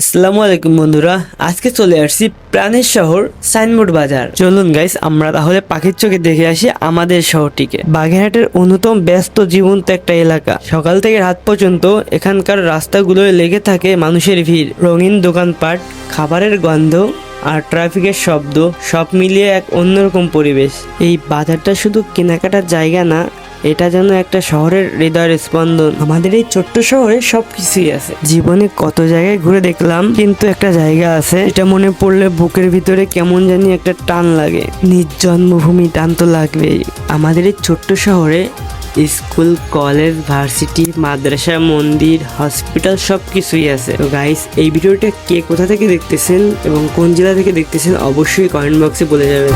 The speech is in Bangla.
আসসালামু আলাইকুম বন্ধুরা, আজকে চলে আসছি প্রাণের শহর সাইনবোর্ড বাজার। চলুন গাইস আমরা তাহলে পাখির চোখে দেখে আসি আমাদের শহরটিকে। বাগেরহাটের অন্যতম ব্যস্ত জীবন্ত একটা এলাকা। সকাল থেকে রাত পর্যন্ত এখানকার রাস্তাগুলোয় লেগে থাকে মানুষের ভিড়। রঙিন দোকানপাট, খাবারের গন্ধ আর ট্রাফিকের শব্দ সব মিলিয়ে এক অন্যরকম পরিবেশ। এই বাজারটা শুধু কেনাকাটার জায়গা না এটা যেন একটা শহরের হৃদয়ের স্পন্দন। আমাদের এই ছোট্ট শহরে সবকিছুই আছে। জীবনে কত জায়গায় ঘুরে দেখলাম, কিন্তু একটা জায়গা আছে। এটা মনে পড়লে বুকের ভিতরে কেমন জানি একটা টান লাগে। নিজ জন্মভূমি টান তো লাগবেই। আমাদের এই ছোট্ট শহরে স্কুল, কলেজ, ভার্সিটি, মাদ্রাসা, মন্দির, হসপিটাল সব কিছুই আছে। তো গাইস এই ভিডিওটা কে কোথা থেকে দেখতেছেন এবং কোন জেলা থেকে দেখতেছেন অবশ্যই কমেন্ট বক্সে বলে যাবেন।